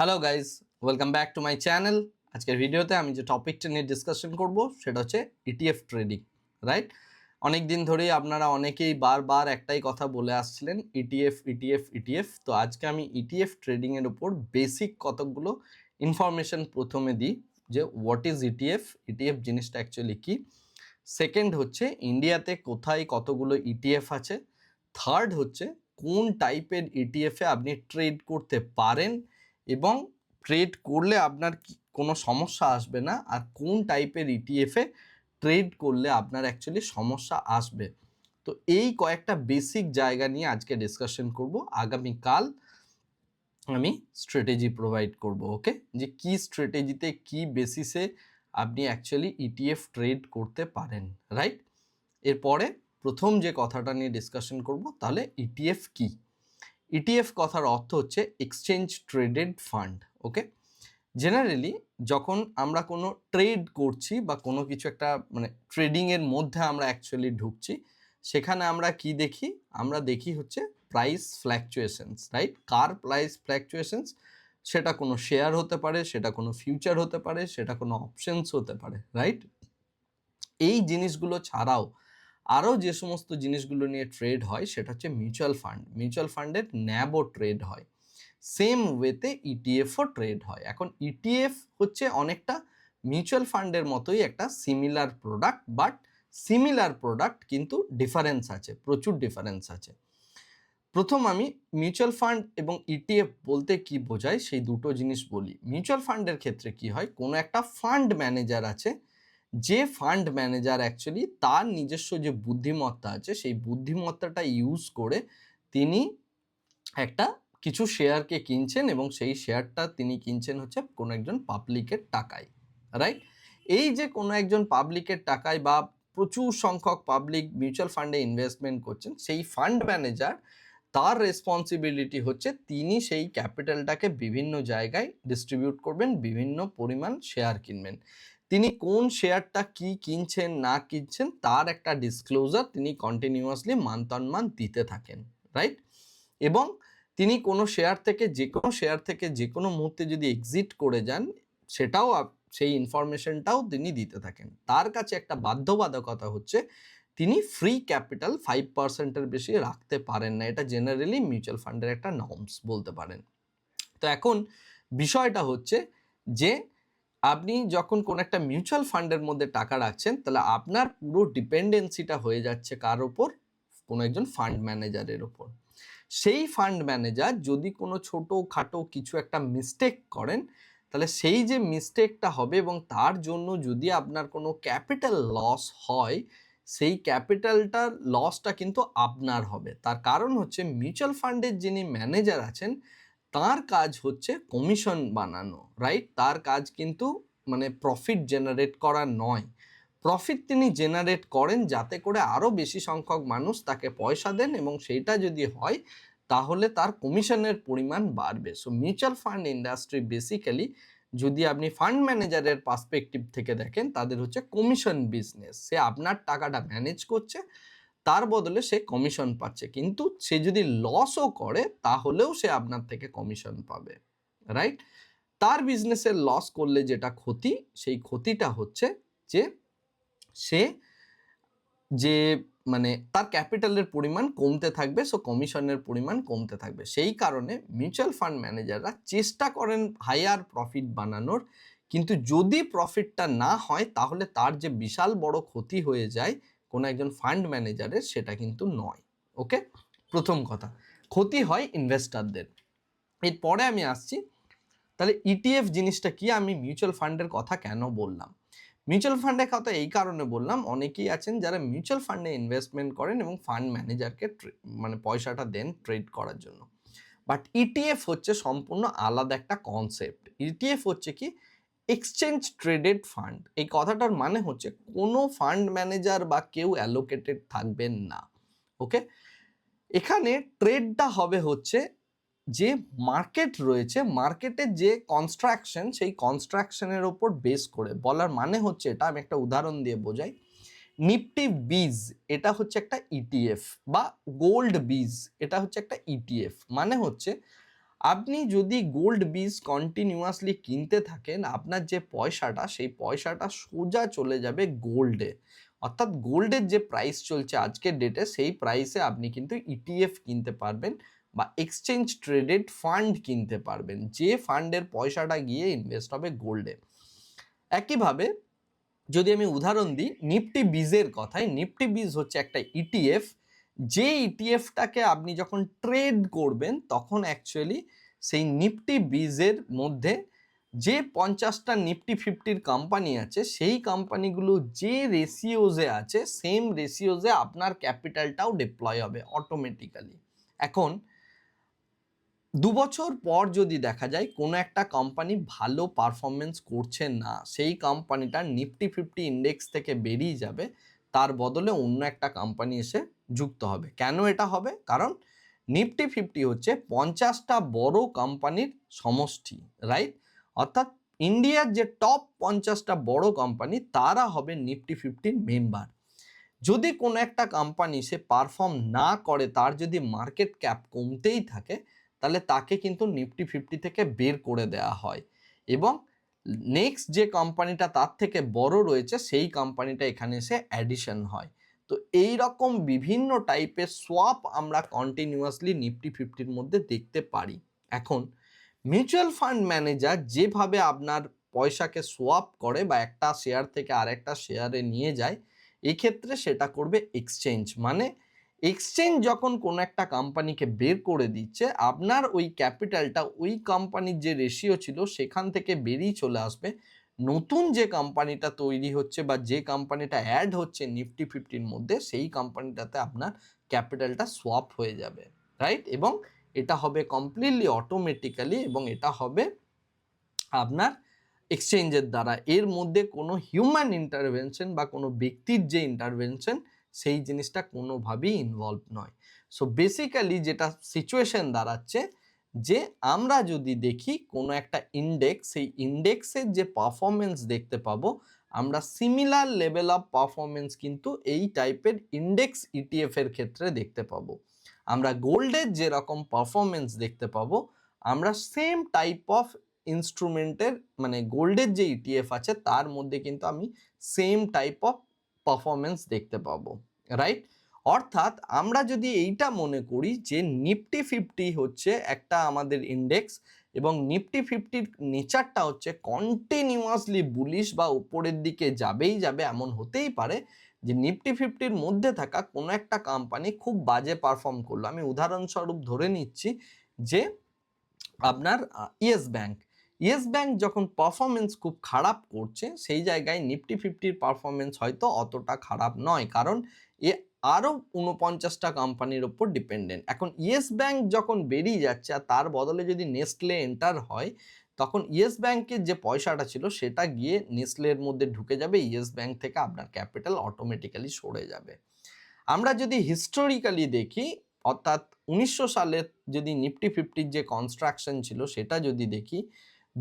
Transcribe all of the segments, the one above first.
Hello guys welcome back to my channel আজকের ভিডিওতে আমি যে টপিকটা নিয়ে ডিসকাশন করব, সেটা হচ্ছে E ইটিএফ ট্রেডিং রাইট অনেক দিন ধরেই আপনারা অনেকেই বারবার একটাই কথা বলে আসছিলেন E ইটিএফ ইটিএফ ইটিএফ তো আজকে আমি E ইটিএফ ট্রেডিংয়ের উপর বেসিক কতকগুলো ইনফরমেশন প্রথমে দিই, যে হোয়াট ইজ ইটিএফ ইটিএফ জিনিসটা অ্যাকচুয়ালি কী? সেকেন্ড হচ্ছে ইন্ডিয়াতে কোথায় কতগুলো ইটিএফ আছে? থার্ড হচ্ছে, কোন টাইপের ইটিএফে আপনি ট্রেড করতে পারেন? এবং ট্রেড করলে আপনার কোনো সমস্যা আসবে না। আর কোন টাইপের ইটিএফে ট্রেড করলে আপনার অ্যাকচুয়ালি সমস্যা আসবে। তো এই কয়েকটা বেসিক জায়গা নিয়ে আজকে ডিসকাশন করব। আগামীকাল আমি স্ট্র্যাটেজি প্রোভাইড করব ওকে যে কি স্ট্র্যাটেজিতে কি বেসিসে আপনি অ্যাকচুয়ালি ইটিএফ ট্রেড করতে পারেন রাইট এরপরে প্রথম যে কথাটা নিয়ে ডিসকাশন করব, তাহলে ইটিএফ কি? ইটিএফ কথার অর্থ হচ্ছে exchange traded fund okay generally যখন আমরা কোনো ট্রেড করছি বা কোনো কিছু একটা মানে ট্রেডিংয়ের মধ্যে আমরা অ্যাকচুয়ালি ঢুকছি, সেখানে আমরা কি দেখি? আমরা দেখি হচ্ছে প্রাইস ফ্ল্যাকচুয়েশনস রাইট কার প্রাইস ফ্ল্যাকচুয়েশনস সেটা কোনো শেয়ার হতে পারে, সেটা কোনো ফিউচার হতে পারে, সেটা কোনো অপশনস হতে পারে রাইট এই জিনিসগুলো ছাড়াও আরও যে সমস্ত জিনিসগুলো নিয়ে ট্রেড হয়, সেটা হচ্ছে মিউচুয়াল ফান্ড মিউচুয়াল ফান্ডের ন্যাবও ট্রেড হয়। সেম ওয়েতে ইটিএফও ট্রেড হয়। এখন ইটিএফ হচ্ছে অনেকটা মিউচুয়াল ফান্ডের মতোই একটা similar product but similar product কিন্তু ডিফারেন্স আছে, প্রচুর ডিফারেন্স আছে। প্রথম আমি মিউচুয়াল ফান্ড এবং ইটিএফ বলতে কি বোঝায়, সেই দুটো জিনিস বলি। মিউচুয়াল ফান্ডের ক্ষেত্রে কি হয়, কোনো একটা ফান্ড ম্যানেজার আছে যে ফান্ড ম্যানেজার অ্যাকচুয়ালি তার নিজস্ব যে বুদ্ধিমত্তা আছে, সেই বুদ্ধিমত্তাটা ইউজ করে তিনি একটা কিছু শেয়ারকে কিনছেন এবং সেই শেয়ারটা তিনি কিনছেন হচ্ছে কোনো একজন পাবলিকের টাকায় রাইট এই যে কোনো একজন পাবলিকের টাকায় বা প্রচুর সংখ্যক পাবলিক মিউচুয়াল ফান্ডে ইনভেস্টমেন্ট করছেন, সেই ফান্ড ম্যানেজার তার রেসপন্সিবিলিটি হচ্ছে তিনি সেই ক্যাপিটালটাকে বিভিন্ন জায়গায় ডিস্ট্রিবিউট করবেন, বিভিন্ন পরিমাণ শেয়ার কিনবেন। তিনি কোন শেয়ারটা কি কিনছেন, না কিনছেন, তার একটা ডিসক্লোজার তিনি কন্টিনিউয়াসলি মান্থ অন মান্থ দিতে থাকেন রাইট এবং তিনি কোনো শেয়ার থেকে যে কোনো শেয়ার থেকে যে কোনো মুহূর্তে যদি এক্সিট করে যান, সেটাও সেই ইনফরমেশনটাও তিনি দিতে থাকেন। তার কাছে একটা বাধ্যবাধকতা হচ্ছে, তিনি ফ্রি ক্যাপিটাল ফাইভ পার্সেন্টের বেশি রাখতে পারেন না। এটা জেনারেলি মিউচুয়াল ফান্ডের একটা নর্মস বলতে পারেন। তো এখন বিষয়টা হচ্ছে যে আপনি যখন কোনো একটা মিউচুয়াল ফান্ডের মধ্যে টাকা রাখছেন, তাহলে আপনার পুরো ডিপেন্ডেন্সিটা হয়ে যাচ্ছে কার ওপর? কোনো একজন ফান্ড ম্যানেজারের ওপর। সেই ফান্ড ম্যানেজার যদি কোনো ছোটো খাটো কিছু একটা মিস্টেক করেন, তাহলে সেই যে মিস্টেকটা হবে এবং তার জন্য যদি আপনার কোনো ক্যাপিটাল লস হয়, সেই ক্যাপিটালটার লসটা কিন্তু আপনার হবে। তার কারণ হচ্ছে মিউচুয়াল ফান্ডের যিনি ম্যানেজার আছেন তার কাজ হচ্ছে কমিশন বানানো রাইট তার কাজ কিন্তু মানে প্রফিট জেনারেট করা নয়। প্রফিট তিনি জেনারেট করেন যাতে করে আরও বেশি সংখ্যক মানুষ তাকে পয়সা দেন এবং সেইটা যদি হয়, তাহলে তার কমিশনের পরিমাণ বাড়বে। So mutual fund industry basically যদি আপনি ফান্ড ম্যানেজারের পার্সপেক্টিভ থেকে দেখেন, তাদের হচ্ছে কমিশন বিজনেস সে আপনার টাকাটা ম্যানেজ করছে তার বদলে সে কমিশন পাচ্ছে। কিন্তু সে যদি লসও করে, তাহলেও সে আপনার থেকে কমিশন পাবে রাইট তার বিজনেসের লস করলে যেটা ক্ষতি, সেই ক্ষতিটা হচ্ছে যে, সে যে মানে তার ক্যাপিটালের পরিমাণ কমতে থাকবে সো কমিশনের পরিমাণ কমতে থাকবে। সেই কারণে মিউচুয়াল ফান্ড ম্যানেজাররা চেষ্টা করেন হায়ার প্রফিট বানানোর। কিন্তু যদি প্রফিটটা না হয়, তাহলে তার যে বিশাল বড় ক্ষতি হয়ে যায় কোনো একজন ফান্ড ম্যানেজারের সেটা কিন্তু নয় ওকে প্রথম কথা, ক্ষতি হয় ইনভেস্টারদের এরপরে আমি আসছি, তাহলে ইটিএফ জিনিসটা কি? আমি মিউচুয়াল ফান্ডের কথা কেন বললাম? মিউচুয়াল ফান্ডের কথা এই কারণে বললাম, অনেকেই আছেন যারা মিউচুয়াল ফান্ডে ইনভেস্টমেন্ট করেন এবং ফান্ড ম্যানেজারকে মানে পয়সাটা দেন ট্রেড করার জন্য। বাট ইটিএফ হচ্ছে সম্পূর্ণ আলাদা একটা কনসেপ্ট ইটিএফ হচ্ছে কি? এক্সচেঞ্জ ট্রেডেড ফান্ড এই কথাটার মানে হচ্ছে কোনো ফান্ড ম্যানেজার বা কেউ অ্যালোকেটেড থাকবেন না ওকে এখানে ট্রেডটা হবে হচ্ছে যে মার্কেট রয়েছে মার্কেটের যে কনস্ট্রাকশন সেই কনস্ট্রাকশনের ওপর বেস করে, বলার মানে হচ্ছে এটা, আমি একটা উদাহরণ দিয়ে বোঝাই নিফটি বীজ এটা হচ্ছে একটা ইটিএফ বা গোল্ড বীজ এটা হচ্ছে একটা ইটিএফ মানে হচ্ছে আপনি যদি গোল্ড বীজ কন্টিনিউয়াসলি কিনতে থাকেন, আপনার যে পয়সাটা, সেই পয়সাটা সোজা চলে যাবে গোল্ডে অর্থাৎ গোল্ডের যে প্রাইস চলছে আজকের ডেটে সেই প্রাইসে আপনি কিন্তু ইটিএফ কিনতে পারবেন বা এক্সচেঞ্জ ট্রেডেড ফান্ড কিনতে পারবেন। যে ফান্ডের পয়সাটা গিয়ে ইনভেস্ট হবে গোল্ডে একইভাবে যদি আমি উদাহরণ দিই নিফটি বীজের কথায় নিফটি বীজ হচ্ছে একটা ইটিএফ যে ইটিএফটাকে আপনি যখন ট্রেড করবেন, তখন অ্যাকচুয়ালি সেই নিফটি বিজের মধ্যে যে পঞ্চাশটা নিফটি ফিফটির কোম্পানি আছে, সেই কোম্পানিগুলো যে রেশিওজে আছে সেম রেশিওজে আপনার ক্যাপিটালটাও ডিপ্লয় হবে অটোমেটিক্যালি এখন, দু বছর পর যদি দেখা যায় কোনো একটা কোম্পানি ভালো পারফরমেন্স করছে না, সেই কোম্পানিটা নিফটি ফিফটি ইন্ডেক্স থেকে বেরিয়ে যাবে তার বদলে অন্য একটা কোম্পানি এসে যুক্ত হবে। কেন এটা হবে? কারণ নিফটি ফিফটি হচ্ছে পঞ্চাশটা বড় কোম্পানির সমষ্টি রাইট অর্থাৎ ইন্ডিয়ার যে টপ পঞ্চাশটা বড় কোম্পানি তারা হবে নিফটি ফিফটির মেম্বার যদি কোনো একটা কোম্পানি সে পারফর্ম না করে, তার যদি মার্কেট ক্যাপ কমতেই থাকে, তাহলে তাকে কিন্তু নিফটি ফিফটি থেকে বের করে দেওয়া হয়। এবং নেক্সট যে কোম্পানিটা তার থেকে বড় রয়েছে, সেই কোম্পানিটা এখানে এসে অ্যাডিশন হয়। তো এই রকম বিভিন্ন টাইপের সোয়াপ আমরা কন্টিনিউয়াসলি নিফটি ফিফটির মধ্যে দেখতে পারি। এখন মিউচুয়াল ফান্ড ম্যানেজার যেভাবে আপনার পয়সাকে সোয়াপ করে বা একটা শেয়ার থেকে আরেকটা শেয়ারে নিয়ে যায়, এক্ষেত্রে সেটা করবে এক্সচেঞ্জ মানে এক্সচেঞ্জ যখন কোনো একটা কোম্পানিকে বের করে দিচ্ছে, আপনার ওই ক্যাপিটালটা ওই কোম্পানির যে রেশিও ছিল সেখান থেকে বেরিয়ে চলে আসবে। নতুন যে কোম্পানিটা তৈরি হচ্ছে বা যে কোম্পানিটা অ্যাড হচ্ছে নিফটি ফিফটির মধ্যে, সেই কোম্পানিটাতে আপনার ক্যাপিটালটা সোয়াপ হয়ে যাবে রাইট এবং এটা হবে কমপ্লিটলি অটোমেটিক্যালি এবং এটা হবে আপনার এক্সচেঞ্জের দ্বারা। এর মধ্যে কোনো হিউম্যান ইন্টারভেনশন বা কোনো ব্যক্তির যে ইন্টারভেনশন সেই জিনিসটা কোনোভাবেই ইনভলভ নয়। সো বেসিক্যালি যেটা সিচুয়েশন দাঁড়াচ্ছে যে আমরা যদি দেখি কোনো একটা ইন্ডেক্স সেই ইন্ডেক্সের যে পারফরমেন্স দেখতে পাবো, আমরা সিমিলার লেভেল অফ পারফরমেন্স কিন্তু এই টাইপের ইন্ডেক্স ইটিএফের ক্ষেত্রে দেখতে পাবো। আমরা গোল্ডের যেরকম পারফরমেন্স দেখতে পাবো, আমরা সেম টাইপ অফ ইনস্ট্রুমেন্টের মানে গোল্ডের যে ইটিএফ আছে, তার মধ্যে কিন্তু আমি সেম টাইপ অফ পারফরমেন্স দেখতে পাবো রাইট অর্থাৎ আমরা যদি এইটা মনে করি যে নিফটি ফিফটি হচ্ছে একটা আমাদের ইন্ডেক্স এবং নিফটি ফিফটির নেচারটা হচ্ছে কন্টিনিউয়াসলি বুলিশ বা উপরের দিকে যাবেই যাবে এমন হতেই পারে যে নিফটি ফিফটির মধ্যে থাকা কোনো একটা কোম্পানি খুব বাজে পারফর্ম করল। আমি উদাহরণস্বরূপ ধরে নিচ্ছি যে আপনার ইয়েস ব্যাংক ইয়েস ব্যাংক যখন পারফরমেন্স খুব খারাপ করছে, সেই জায়গায় নিফটি ফিফটির পারফরমেন্স হয়তো অতটা খারাপ নয়। কারণ এ আরও উনপঞ্চাশটা কোম্পানির ওপর ডিপেন্ডেন্ট এখন ইয়েস ব্যাংক যখন বেরিয়ে যাচ্ছে আর তার বদলে যদি নেসলে এন্টার হয়, তখন ইয়েস ব্যাংকের যে পয়সাটা ছিল, সেটা গিয়ে নেসলের মধ্যে ঢুকে যাবে, ইয়েস ব্যাংক থেকে আপনার ক্যাপিটাল অটোমেটিক্যালি সরে যাবে। আমরা যদি হিস্টোরিক্যালি দেখি, অর্থাৎ উনিশশো সালের যদি নিফটি ফিফটির যে কনস্ট্রাকশন ছিল, সেটা যদি দেখি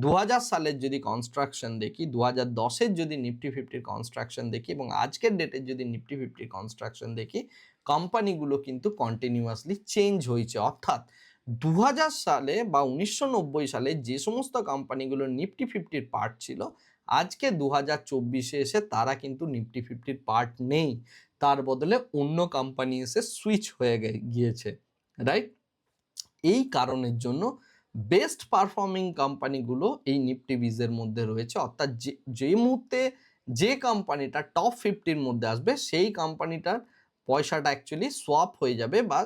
দু হাজার সালের যদি কনস্ট্রাকশন দেখি দু হাজার দশের যদি নিফটি ফিফটির কনস্ট্রাকশন দেখি এবং আজকের ডেটের যদি নিফটি ফিফটির কনস্ট্রাকশন দেখি কোম্পানিগুলো কিন্তু কন্টিনিউয়াসলি চেঞ্জ হয়েছে। অর্থাৎ দু হাজার সালে বা উনিশশো নব্বই সালে যে সমস্ত কোম্পানিগুলো নিফটি ফিফটির পার্ট ছিল, আজকে দু হাজার চব্বিশে এসে তারা কিন্তু নিফটি ফিফটির পার্ট নেই। তার বদলে অন্য কোম্পানি এসে সুইচ হয়ে গিয়েছে। রাইট এই কারণের জন্য বেস্ট পারফর্মিং কোম্পানিগুলো এই নিফটি বিজের মধ্যে রয়েছে। অর্থাৎ যে যে মুহূর্তে যে কোম্পানিটা টপ ফিফটির মধ্যে আসবে, সেই কোম্পানিটার পয়সাটা অ্যাকচুয়ালি সোয়াপ হয়ে যাবে বা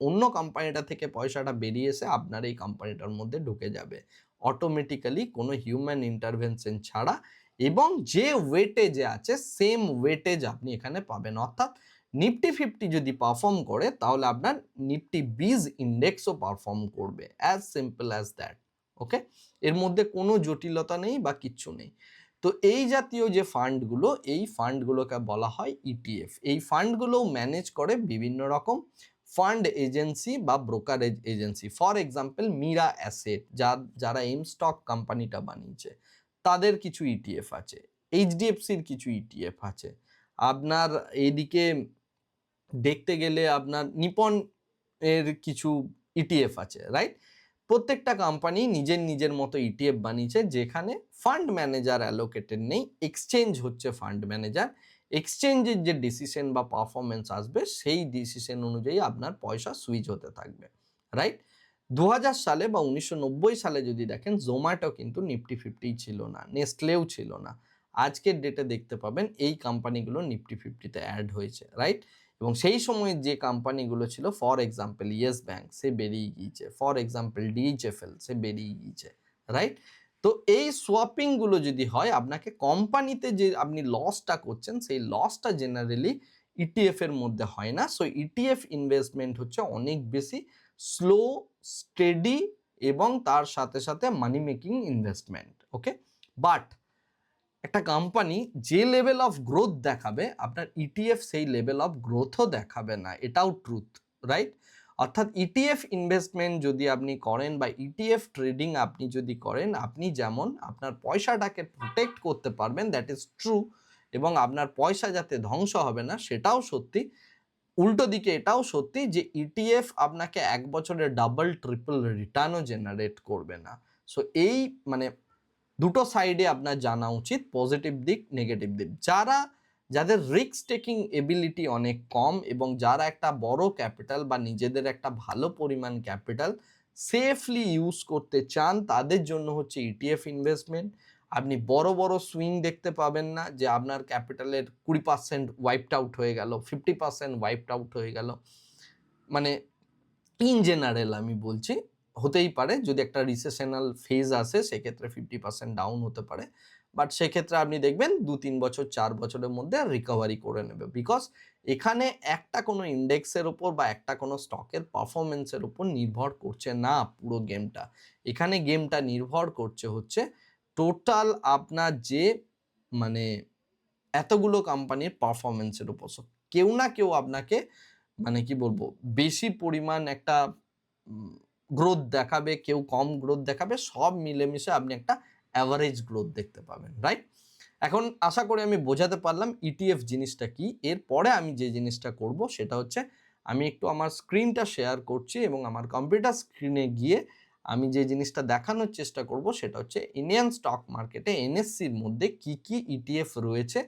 অন্য কোম্পানিটা থেকে পয়সাটা বেরিয়ে এসে আপনার এই কোম্পানিটার মধ্যে ঢুকে যাবে। অটোমেটিক্যালি কোনো হিউম্যান ইন্টারভেনশন ছাড়া এবং যে ওয়েটেজে আছে সেম ওয়েটেজ আপনি এখানে পাবেন। অর্থাৎ নিফটি ফিফটি যদি পারফর্ম করে, তাহলে আপনার নিফটি বিজ ইন্ডেক্সও পারফর্ম করবে as simple as that okay এর মধ্যে কোনো জটিলতা নেই বা কিচ্ছু নেই। তো এই জাতীয় যে ফান্ডগুলো এই ফান্ডগুলোকে বলা হয় ইটিএফ এই ফান্ডগুলো ম্যানেজ করে বিভিন্ন রকম ফান্ড এজেন্সি বা brokerage agency for example Mirae asset যা, যারা এম স্টক কোম্পানিটা বানিয়েছে, তাদের কিছু ইটিএফ আছে। এইচডিএফসির কিছু ইটিএফ আছে। আপনার এইদিকে দেখতে গেলে আপনার নিপন এর কিছু ইটিএফ আছে রাইট প্রত্যেকটা কোম্পানি নিজের নিজের মতো ইটিএফ বানিয়েছে, যেখানে ফান্ড ম্যানেজার অ্যালোকেটেড নেই এক্সচেঞ্জ হচ্ছে ফান্ড ম্যানেজার এক্সচেঞ্জের যে ডিসিশন বা পারফরমেন্স আসবে, সেই ডিসিশন অনুযায়ী আপনার পয়সা সুইচ হতে থাকবে রাইট দু হাজার সালে বা উনিশশো নব্বই সালে যদি দেখেন জোম্যাটো কিন্তু নিফটি ফিফটি ছিল না নেসলেও ছিল না। আজকের ডেটে দেখতে পাবেন, এই কোম্পানিগুলো নিফটি ফিফটিতে অ্যাড হয়েছে রাইট এবং সেই সময় যে কোম্পানিগুলো ছিল ফর এক্সাম্পল ইয়েস ব্যাংক সে বেরিয়ে গিয়েছে। ফর এক্সাম্পল ডিএইচএফএল সে বেরিয়ে গিয়েছে রাইট তো এই সোয়াপিংগুলো যদি হয়, আপনাকে কোম্পানিতে যে আপনি লসটা করছেন, সেই লসটা জেনারেলি ইটিএফ এর মধ্যে হয় না। সো ইটিএফ ইনভেস্টমেন্ট হচ্ছে অনেক বেশি স্লো স্টেডি এবং তার সাথে সাথে money making investment okay but একটা কোম্পানি যে লেভেল অফ গ্রোথ দেখাবে, আপনার ইটিএফ সেই লেভেল অফ গ্রোথও দেখাবে না। এটাও ট্রুথ রাইট অর্থাৎ ইটিএফ ইনভেস্টমেন্ট যদি আপনি করেন বা ইটিএফ ট্রেডিং আপনি যদি করেন, আপনি যেমন আপনার পয়সাটাকে প্রোটেক্ট করতে পারবেন দ্যাট ইজ ট্রু এবং আপনার পয়সা যাতে ধ্বংস হবে না, সেটাও সত্যি। উল্টো দিকে এটাও সত্যি যে ইটিএফ আপনাকে এক বছরে ডাবল ট্রিপল রিটার্নও জেনারেট করবে না। সো এই মানে দুটো সাইডে আপনার জানা উচিত পজিটিভ দিক নেগেটিভ দিক। যারা, যাদের রিস্ক টেকিং এবিলিটি অনেক কম এবং যারা একটা বড় ক্যাপিটাল বা নিজেদের একটা ভালো পরিমাণ ক্যাপিটাল সেফলি ইউজ করতে চান, তাদের জন্য হচ্ছে ইটিএফ ইনভেস্টমেন্ট আপনি বড় বড় সুইং দেখতে পাবেন না যে আপনার ক্যাপিটালের কুড়ি পার্সেন্ট ওয়াইপড আউট হয়ে গেল ফিফটি পার্সেন্ট ওয়াইপড আউট হয়ে গেল। মানে ইন জেনারেল আমি বলছি হতেই পারে। যদি একটা রিসেশনাল ফেজ আসে, সেক্ষেত্রে ফিফটি পার্সেন্ট ডাউন হতে পারে। বাট সেক্ষেত্রে আপনি দেখবেন দু, তিন বছর, চার বছরের মধ্যে রিকভারি করে নেবে। বিকজ এখানে একটা কোনো ইন্ডেক্সের ওপর বা একটা কোনো স্টকের পারফরমেন্সের উপর নির্ভর করছে না পুরো গেমটা এখানে গেমটা নির্ভর করছে হচ্ছে টোটাল আপনার যে মানে এতগুলো কোম্পানির পারফরমেন্সের উপর। কেউ না কেউ আপনাকে মানে কি বলব? বেশি পরিমাণ একটা গ্রোথ দেখাবে, কেউ কম গ্রোথ দেখাবে, সব মিলেমিশে আপনি একটা অ্যাভারেজ গ্রোথ দেখতে পাবেন রাইট এখন আশা করি আমি বোঝাতে পারলাম ইটিএফ জিনিসটা কি। এরপরে আমি যে জিনিসটা করব সেটা হচ্ছে আমি একটু আমার স্ক্রিনটা শেয়ার করছি এবং আমার কম্পিউটার স্ক্রিনে গিয়ে আমি যে জিনিসটা দেখানোর চেষ্টা করব সেটা হচ্ছে ইন্ডিয়ান স্টক মার্কেটে এনএসসির মধ্যে কি কি ইটিএফ রয়েছে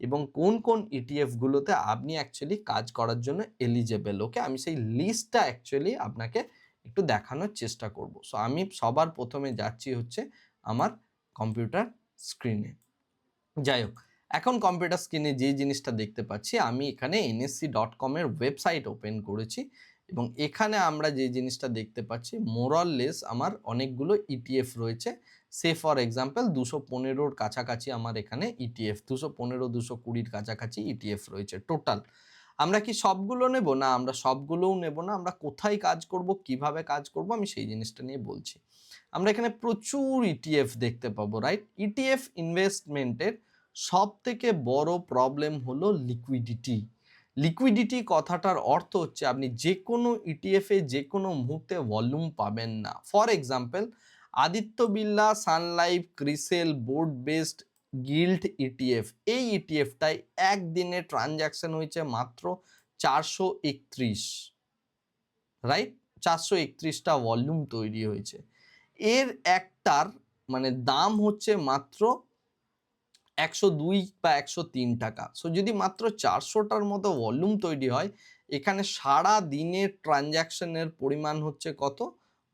এবং কোন কোন ইটিএফগুলোতে আপনি অ্যাকচুয়ালি কাজ করার জন্য এলিজেবেল ওকে আমি সেই লিস্টটা অ্যাকচুয়ালি আপনাকে একটু দেখানোর চেষ্টা করব। সো আমি সবার প্রথমে যাচ্ছি হচ্ছে আমার কম্পিউটার স্ক্রিনে যাই হোক এখন কম্পিউটার স্ক্রিনে যে জিনিসটা দেখতে পাচ্ছি, আমি এখানে এনএসসি ডট কমের ওয়েবসাইট ওপেন করেছি এবং এখানে আমরা যে জিনিসটা দেখতে পাচ্ছি মোরাললেস আমার অনেকগুলো ইটিএফ রয়েছে। সে ফর এক্সাম্পল দুশো পনেরোর কাছাকাছি আমার এখানে E ইটিএফ দুশো পনেরো, দুশো কুড়ির কাছাকাছি ইটিএফ রয়েছে টোটাল আমরা কি সবগুলো নেব? না, আমরা সবগুলোও নেব না। আমরা কোথায় কাজ করব? কীভাবে কাজ করব? আমি সেই জিনিসটা নিয়ে বলছি। আমরা এখানে প্রচুর ইটিএফ দেখতে পাবো রাইট ইটিএফ ইনভেস্টমেন্টের সব থেকে বড় প্রবলেম হলো লিকুইডিটি লিকুইডিটি কথাটার অর্থ হচ্ছে আপনি যে কোনো ইটিএফে যে কোনো মুহূর্তে ভলিউম পাবেন না। For example Aditya Birla Sun Life CRISIL board based gilt ETF এই ইটিএফটাই একদিনে ট্রানজ্যাকশন হয়েছে মাত্র চারশো একত্রিশ। রাইট চারশো একত্রিশটা ভলিউম তৈরি হয়েছে। এর একটার মানে দাম হচ্ছে মাত্র একশো দুই বা একশো তিন টাকা। সো যদি মাত্র চারশোটার মতো ভলিউম তৈরি হয়, এখানে সারা দিনের ট্রানজ্যাকশনের পরিমাণ হচ্ছে কত?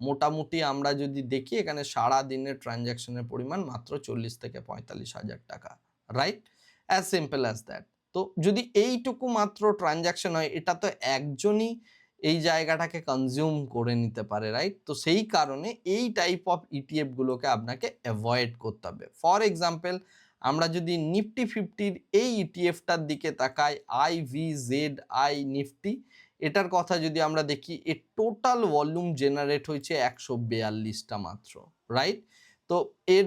মোটামুটি আমরা যদি দেখি, এখানে সারা দিনের ট্রানজ্যাকশনের পরিমাণ মাত্র চল্লিশ থেকে পঁয়তাল্লিশ হাজার টাকা right as simple as that তো যদি এইটুকু মাত্র ট্রানজ্যাকশন হয়, এটা তো একজনই এই জায়গাটাকে কনজিউম করে নিতে পারে রাইট তো সেই কারণে এই টাইপ অফ ইটিএফগুলোকে আপনাকে অ্যাভয়েড করতে হবে। ফর এক্সাম্পল আমরা যদি নিফটি ফিফটির এই ইটিএফটার দিকে তাকাই I V Z I Nifty এটার কথা যদি আমরা দেখি এর টোটাল ভলিউম জেনারেট হয়েছে একশো বিয়াল্লিশটা মাত্র রাইট তো এর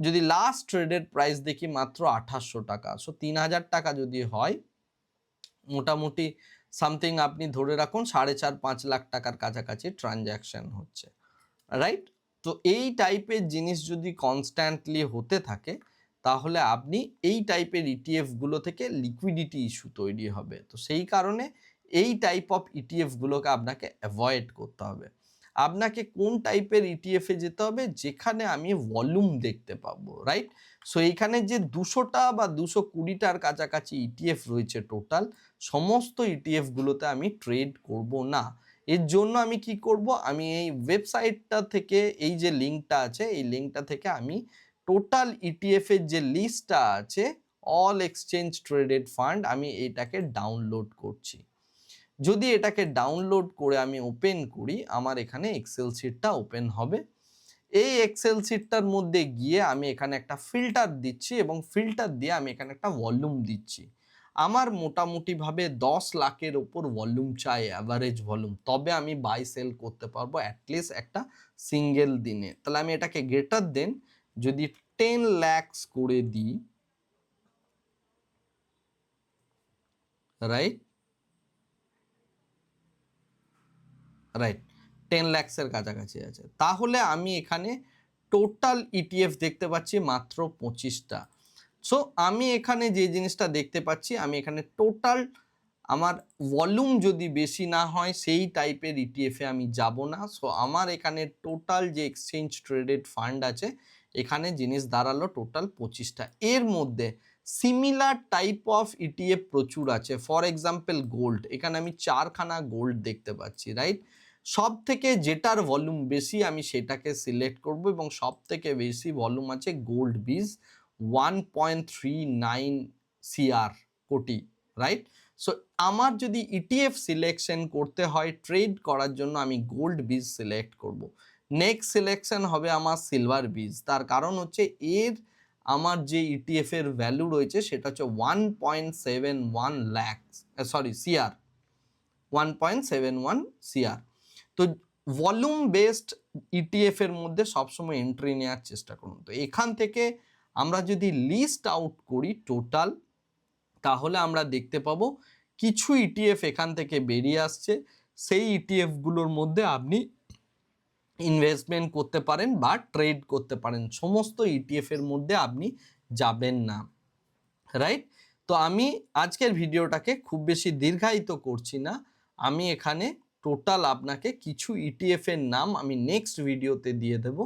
যদি লাস্ট ট্রেডেড প্রাইস দেখি মাত্র আঠাশশো টাকা সো তিন হাজার টাকা যদি হয়, মোটামুটি সামথিং আপনি ধরে রাখুন সাড়ে চার পাঁচ লাখ টাকার কাছাকাছি ট্রানজ্যাকশন হচ্ছে রাইট তো এই টাইপের জিনিস যদি কনস্ট্যান্টলি হতে থাকে, তাহলে আপনি এই টাইপের ইটিএফগুলো থেকে লিকুইডিটি ইস্যু তৈরি হবে। তো সেই কারণে এই টাইপ অফ ইটিএফগুলোকে আপনাকে অ্যাভয়েড করতে হবে। আপনাকে কোন টাইপের ইটিএফে যেতে হবে? যেখানে আমি ভলিউম দেখতে পাবো রাইট সো এইখানে যে দুশোটা বা দুশো কুড়িটার কাছাকাছি ইটিএফ রয়েছে টোটাল সমস্ত ইটিএফগুলোতে আমি ট্রেড করব না। এর জন্য আমি কি করব? আমি এই ওয়েবসাইটটা থেকে এই যে লিঙ্কটা আছে, এই লিঙ্কটা থেকে আমি টোটাল ইটিএফ এর যে লিস্টটা আছে অল এক্সচেঞ্জ ট্রেডেড ফান্ড আমি এটাকে ডাউনলোড করছি। যদি এটাকে ডাউনলোড করে আমি ওপেন করি, আমার এখানে এক্সেল শিটটা ওপেন হবে। এই এক্সেল শিটটার মধ্যে গিয়ে আমি এখানে একটা ফিল্টার দিচ্ছি এবং ফিল্টার দিয়ে আমি এখানে একটা ভলিউম দিচ্ছি। আমার মোটামুটিভাবে দশ লাখের ওপর ভলিউম চাই অ্যাভারেজ ভলিউম তবে আমি বাই সেল করতে পারব অ্যাটলিস্ট একটা সিঙ্গেল দিনে। তাহলে আমি এটাকে গ্রেটার দেন, যদি টেন ল্যাক্স করে দিই রাইট রাইট টেন ল্যাক্সের কাছাকাছি আছে। তাহলে আমি এখানে টোটাল ইটিএফ দেখতে পাচ্ছি মাত্র পঁচিশটা। সো আমি এখানে যে জিনিসটা দেখতে পাচ্ছি, আমি এখানে টোটাল আমার ভলিউম যদি বেশি না হয়, সেই টাইপের ইটিএফে আমি যাব না। সো আমার এখানে টোটাল যে এক্সচেঞ্জ ট্রেডেড ফান্ড আছে, এখানে জিনিস দাঁড়াল টোটাল পঁচিশটা। এর মধ্যে সিমিলার টাইপ অফ ইটিএফ প্রচুর আছে। ফর এক্সাম্পল গোল্ড এখানে আমি চারখানা গোল্ড দেখতে পাচ্ছি রাইট সব থেকে যেটার ভলিউম বেশি আমি সেটাকে সিলেক্ট করব এবং সব থেকে বেশি ভলিউম আছে gold bees one point three nine CR crore right so আমার যদি ইটিএফ সিলেকশন করতে হয় ট্রেড করার জন্য আমি গোল্ড বীজ সিলেক্ট করব। নেক্সট সিলেকশন হবে আমার সিলভার বীজ তার কারণ হচ্ছে এর আমার যে ইটিএফ এর ভ্যালু রয়েছে সেটা হচ্ছে one point seven one lakhs sorry CR one point seven one CR তো ভলিউম বেসড ইটিএফ এর মধ্যে সবসময় এন্ট্রি নেওয়ার চেষ্টা করুন। তো এখান থেকে আমরা যদি লিস্ট আউট করি টোটাল তাহলে আমরা দেখতে পাবো কিছু ইটিএফ এখান থেকে বেরিয়ে আসছে। সেই ইটিএফগুলোর মধ্যে আপনি ইনভেস্টমেন্ট করতে পারেন বা ট্রেড করতে পারেন। সমস্ত ইটিএফ এর মধ্যে আপনি যাবেন না রাইট তো আমি আজকের ভিডিওটাকে খুব বেশি দীর্ঘায়িত করছি না। আমি এখানে টোটাল আপনাকে কিছু ইটিএফ এর নাম আমি নেক্সট ভিডিওতে দিয়ে দেব,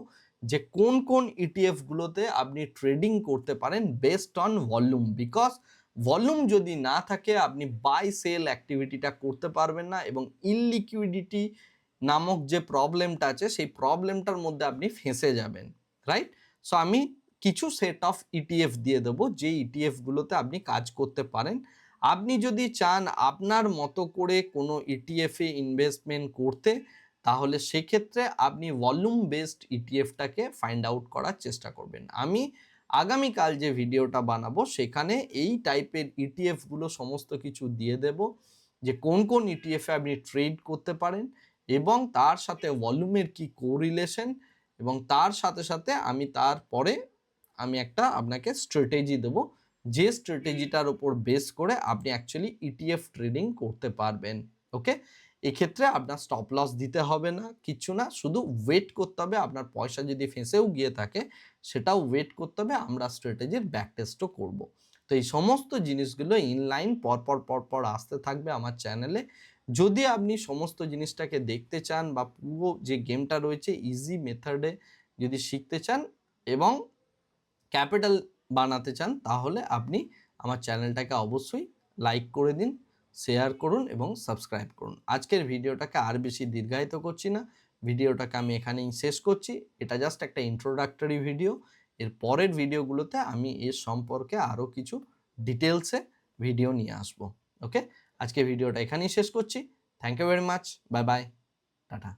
যে কোন কোন ইটিএফগুলোতে আপনি ট্রেডিং করতে পারেন based on volume because volume যদি না থাকে আপনি বাই সেল অ্যাক্টিভিটিটা করতে পারবেন না এবং ইনলিকুইডিটি নামক যে প্রবলেমটা আছে সেই প্রবলেমটার মধ্যে আপনি ফেঁসে যাবেন রাইট সো আমি কিছু সেট অফ ইটিএফ দিয়ে দেবো, যে ইটিএফগুলোতে আপনি কাজ করতে পারেন। আপনি যদি চান আপনার মতো করে কোনো ইটিএফে ইনভেস্টমেন্ট করতে, তাহলে সেক্ষেত্রে আপনি ভলিউম বেসড ইটিএফটাকে ফাইন্ড আউট করার চেষ্টা করবেন। আমি আগামীকাল যে ভিডিওটা বানাবো, সেখানে এই টাইপের ইটিএফগুলো সমস্ত কিছু দিয়ে দেব, যে কোন কোন ইটিএফে আপনি ট্রেড করতে পারেন এবং তার সাথে ভলিউমের কি কোরিলেশন এবং তার সাথে সাথে আমি তারপরে আমি একটা আপনাকে স্ট্র্যাটেজি দেবো যে স্ট্র্যাটেজিটার উপর বেস করে আপনি অ্যাকচুয়ালি ইটিএফ ট্রেডিং করতে পারবেন ওকে এক্ষেত্রে আপনার স্টপ লস দিতে হবে না কিছু না শুধু ওয়েট করতে হবে আপনার পয়সা যদি ফেঁসেও গিয়ে থাকে সেটাও ওয়েট করতে হবে আমরা স্ট্র্যাটেজির ব্যাক টেস্টও করব। তো এই সমস্ত জিনিসগুলো ইনলাইন পরপর পরপর আসতে থাকবে আমার চ্যানেলে যদি আপনি সমস্ত জিনিসটাকে দেখতে চান বা পুরো যে গেমটা রয়েছে ইজি মেথডে যদি শিখতে চান এবং ক্যাপিটাল বানাতে চান, তাহলে আপনি আমার চ্যানেলটাকে অবশ্যই লাইক করে দিন, শেয়ার করুন এবং সাবস্ক্রাইব করুন। আজকের ভিডিওটাকে আর বেশি দীর্ঘায়িত করছি না। ভিডিওটাকে আমি এখানেই শেষ করছি। এটা জাস্ট একটা ইন্ট্রোডাক্টরি ভিডিও এর পরের ভিডিওগুলোতে আমি এর সম্পর্কে আরও কিছু ডিটেলসে ভিডিও নিয়ে আসব। ওকে আজকে ভিডিওটা এখানেই শেষ করছি। Thank you very much bye bye tata.